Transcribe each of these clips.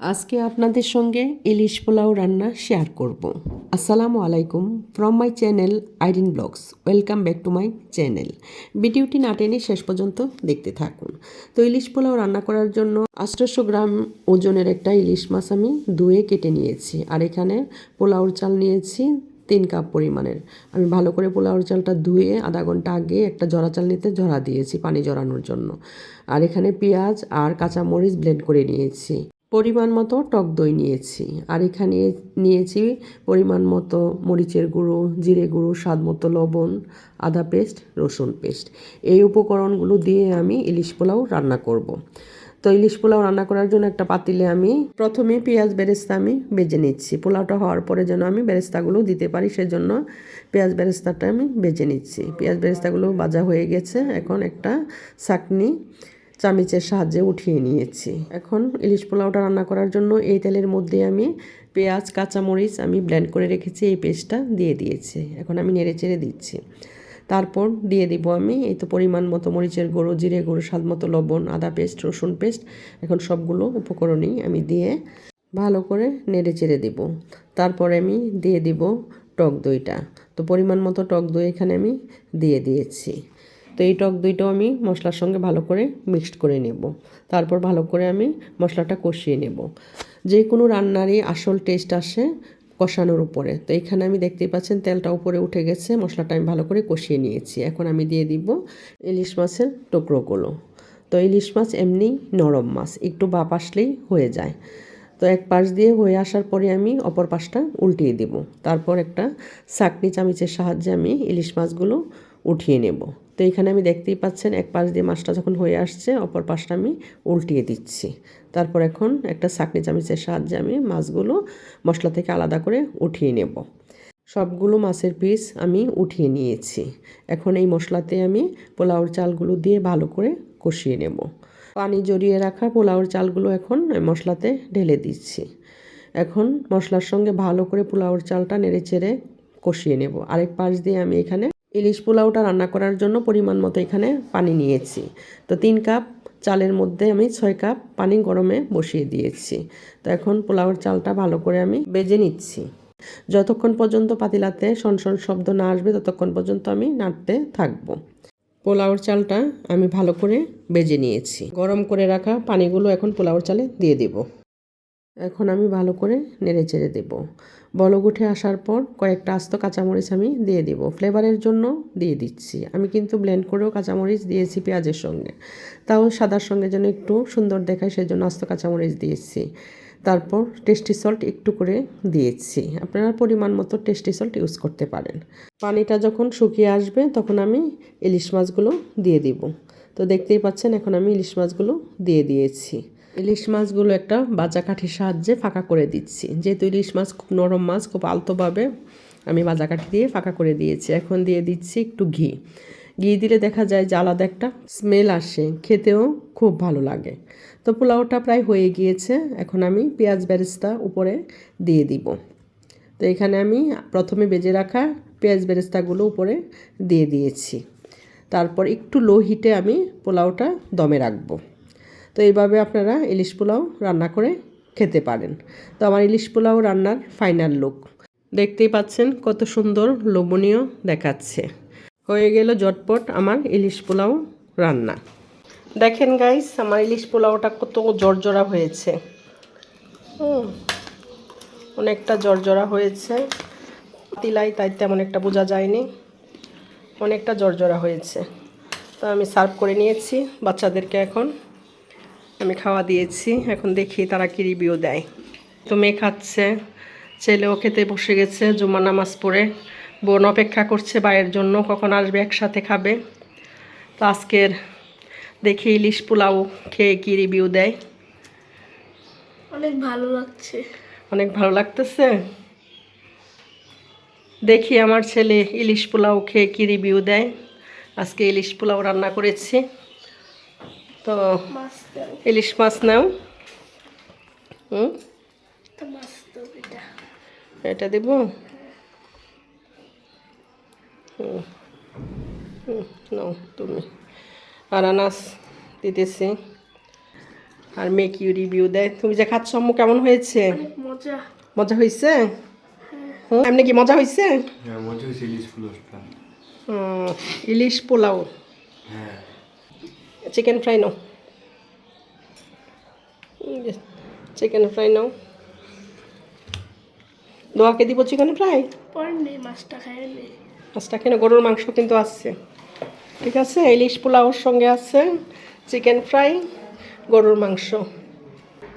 আজকে আপনাদের সঙ্গে ইলিশ পোলাও রান্না শেয়ার করব। আসসালামু আলাইকুম from my channel Irin blogs welcome back to my channel ভিডিওটি না টেনে শেষ পর্যন্ত দেখতে থাকুন। তো ইলিশ পোলাও রান্না করার জন্য আঠারোশো গ্রাম ওজনের একটা ইলিশ মাছ আমি ধুয়ে কেটে নিয়েছি, আর এখানে পোলাওর চাল নিয়েছি তিন কাপ পরিমাণের। আমি ভালো করে পোলাওর চালটা ধুয়ে আধা ঘণ্টা আগে একটা জরা চাল নিতে জরা দিয়েছি পানি জড়ানোর জন্য। আর এখানে পেঁয়াজ আর কাঁচামরিচ ব্লেন্ড করে নিয়েছি। পরিমাণ মতো টক দই নিয়েছি। আর এখানে নিয়েছি পরিমাণ মতো মরিচের গুঁড়ো, জিরে গুঁড়ো, স্বাদ মতো লবণ, আদা পেস্ট, রসুন পেস্ট। এই উপকরণগুলো দিয়ে আমি ইলিশ পোলাও রান্না করব। তো ইলিশ পোলাও রান্না করার জন্য একটা পাতিলে আমি প্রথমে পেঁয়াজ বেরেস্তা আমি বেজে নিচ্ছি। পোলাওটা হওয়ার পরে যেন আমি বেরেস্তাগুলো দিতে পারি, সেজন্য পেঁয়াজ বেরেস্তাটা আমি বেজে নিচ্ছি। পেঁয়াজ বেরেস্তাগুলো ভাজা হয়ে গেছে। এখন একটা চাটনি চামিচের সাহায্যে উঠিয়ে নিয়েছি। এখন ইলিশ পোলাওটা রান্না করার জন্য এই তেলের মধ্যে আমি পেঁয়াজ, কাঁচামরিচ আমি ব্লেন্ড করে রেখেছি, এই পেস্টটা দিয়ে দিয়েছি। এখন আমি নেড়ে চেড়ে দিচ্ছি। তারপর দিয়ে দিব আমি এই তো পরিমাণ মতো মরিচের গুঁড়ো, জিরে গুঁড়ো, স্বাদ মতো লবণ, আদা পেস্ট রসুন পেস্ট এখন সবগুলো উপকরণই আমি দিয়ে ভালো করে নেড়ে চেড়ে দেবো। তারপরে আমি দিয়ে দিব টক দইটা। তো পরিমাণ মতো টক দই এখানে আমি দিয়ে দিয়েছি। তো এই টক দইটাও আমি মশলার সঙ্গে ভালো করে মিক্সড করে নেব। তারপর ভালো করে আমি মশলাটা কষিয়ে নেব। যে কোনো রান্নারই আসল টেস্ট আসে কষানোর উপরে। তো এখানে আমি দেখতেই পাচ্ছেন তেলটা উপরে উঠে গেছে, মশলাটা আমি ভালো করে কষিয়ে নিয়েছি। এখন আমি দিয়ে দিব ইলিশ মাছের টুকরোগুলো। তো ইলিশ মাছ এমনি নরম মাছ, একটু বাপ আসলেই হয়ে যায়। তো এক পাশ দিয়ে হয়ে আসার পরে আমি অপর পাশটা উল্টিয়ে দেব। তারপর একটা চাকনি চামিচের সাহায্যে আমি ইলিশ মাছগুলো উঠিয়ে নেব। তো এখানে আমি দেখতেই পাচ্ছেন এক পাশ দিয়ে মাছটা যখন হয়ে আসছে, অপর পাশটা আমি উল্টিয়ে দিচ্ছি। তারপর এখন একটা চাকনি চামিচের সাহায্যে আমি মাছগুলো মশলা থেকে আলাদা করে উঠিয়ে নেব। সবগুলো মাছের পিস আমি উঠিয়ে নিয়েছি। এখন এই মশলাতে আমি পোলাওর চালগুলো দিয়ে ভালো করে কষিয়ে নেব। পানি জড়িয়ে রাখা পোলাওর চালগুলো এখন মশলাতে ঢেলে দিচ্ছি। এখন মশলার সঙ্গে ভালো করে পোলাওর চালটা নেড়ে চেড়ে কষিয়ে নেব। আরেক পাশ দিয়ে আমি এখানে ইলিশ পোলাওটা রান্না করার জন্য পরিমাণ মতো এখানে পানি নিয়েছি। তো তিন কাপ চালের মধ্যে আমি ছয় কাপ পানি গরমে বসিয়ে দিয়েছি। তো এখন পোলাওর চালটা ভালো করে আমি বেজে নিচ্ছি। যতক্ষণ পর্যন্ত পাতিলাতে সনসন শব্দ না আসবে, ততক্ষণ পর্যন্ত আমি নাড়তে থাকব। পোলাওর চালটা আমি ভালো করে বেজে নিয়েছি। গরম করে রাখা পানিগুলো এখন পোলাওর চালে দিয়ে দেব। এখন আমি ভালো করে নেড়ে চেড়ে দেবো। বলক উঠে আসার পর কয়েকটা আস্ত কাঁচামরিচ আমি দিয়ে দিব। ফ্লেভারের জন্য দিয়ে দিচ্ছি। আমি কিন্তু ব্লেন্ড করেও কাঁচামরিচ দিয়েছি পেঁয়াজের সঙ্গে। তাও সাদার সঙ্গে যেন একটু সুন্দর দেখায় সেই জন্য আস্ত কাঁচামরিচ দিয়েছি। তারপর টেস্টি সল্ট একটু করে দিয়েছি। আপনারা পরিমাণ মতো টেস্টি সল্ট ইউজ করতে পারেন। পানিটা যখন শুকিয়ে আসবে তখন আমি ইলিশ মাছগুলো দিয়ে দিব। তো দেখতেই পাচ্ছেন এখন আমি ইলিশ মাছগুলো দিয়ে দিয়েছি। ইলিশ মাছগুলো একটা বাজা কাঠির সাহায্যে ফাঁকা করে দিচ্ছি। যেহেতু ইলিশ মাছ খুব নরম মাছ, খুব আলতোভাবে আমি বাজা কাঠি দিয়ে ফাঁকা করে দিয়েছি। এখন দিয়ে দিচ্ছি একটু ঘি। ঘি দিলে দেখা যায় যে আলাদা একটা স্মেল আসে। খেতেও খুব ভালো লাগে। তো পোলাওটা প্রায় হয়ে গিয়েছে। এখন আমি পেঁয়াজ বেরেস্তা উপরে দিয়ে দিব। তো এখানে আমি প্রথমে বেজে রাখা পেঁয়াজ বেরেস্তাগুলো উপরে দিয়ে দিয়েছি। তারপর একটু লো হিটে আমি পোলাওটা দমে রাখব। তো এইভাবে আপনারা ইলিশ পোলাও রান্না করে খেতে পারেন। তো আমার ইলিশ পোলাও রান্নার ফাইনাল লুক দেখতেই পাচ্ছেন কত সুন্দর লোভনীয় দেখাচ্ছে। হয়ে গেল জটপট আমার ইলিশ পোলাও রান্না। দেখেন গাইস আমার ইলিশ পোলাওটা কত জর্জরা হয়েছে। অনেকটা জর্জরা হয়েছে। তিলাই তাই তেমন একটা বোঝা যায়নি। অনেকটা জর্জরা হয়েছে। তো আমি সার্ভ করে নিয়েছি বাচ্চাদেরকে এখন। আমি খাওয়া দিয়েছি এখন দেখি তারা কি রিভিউ দেয়। তো মেয়ে খাচ্ছে ছেলেও খেতে বসে গেছে জুমা নামাজ পড়ে। বোন অপেক্ষা করছে বায়ের জন্য কখন আসবে একসাথে খাবে। তো আজকের দেখি ইলিশ পোলাও খেয়ে কি রিভিউ দেয়। অনেক ভালো লাগছে। অনেক ভালো লাগতেছে। দেখি আমার ছেলে ইলিশ পোলাও খেয়ে কি রিভিউ দেয়। আজকে ইলিশ পোলাও রান্না করেছি। তো ইলিশ মাছ নাও। হুম? তো মাছ দাও এটা। দেব? হুম হুম নাও তুমি। আর আনাস দিতেছি। আর মেক ইউ রিভিউ দেয়? তুমি যে খাচ্ছ আম্মু কেমন হয়েছে? মজা। মজা হয়েছে? হুম এমনি কি মজা হয়েছে? হ্যাঁ ইলিশ পোলাও। হ্যাঁ চিকেন ফ্রাই নাও চিকেন ফ্রাই নাও দোয়াকে দিব চিকেন ফ্রাই পরে মাছটা খাই মাছটা কেন গরুর মাংস কিন্তু আসছে ঠিক আছে? ইলিশ পোলাওর সঙ্গে আছে চিকেন ফ্রাই গরুর মাংস।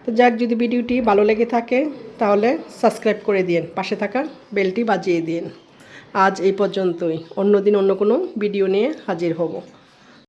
তো যাক যদি ভিডিওটি ভালো লেগে থাকে তাহলে সাবস্ক্রাইব করে দিন পাশে থাকা বেলটি বাজিয়ে দিন আজ এই পর্যন্তই। অন্য দিন অন্য কোনো ভিডিও নিয়ে হাজির হব।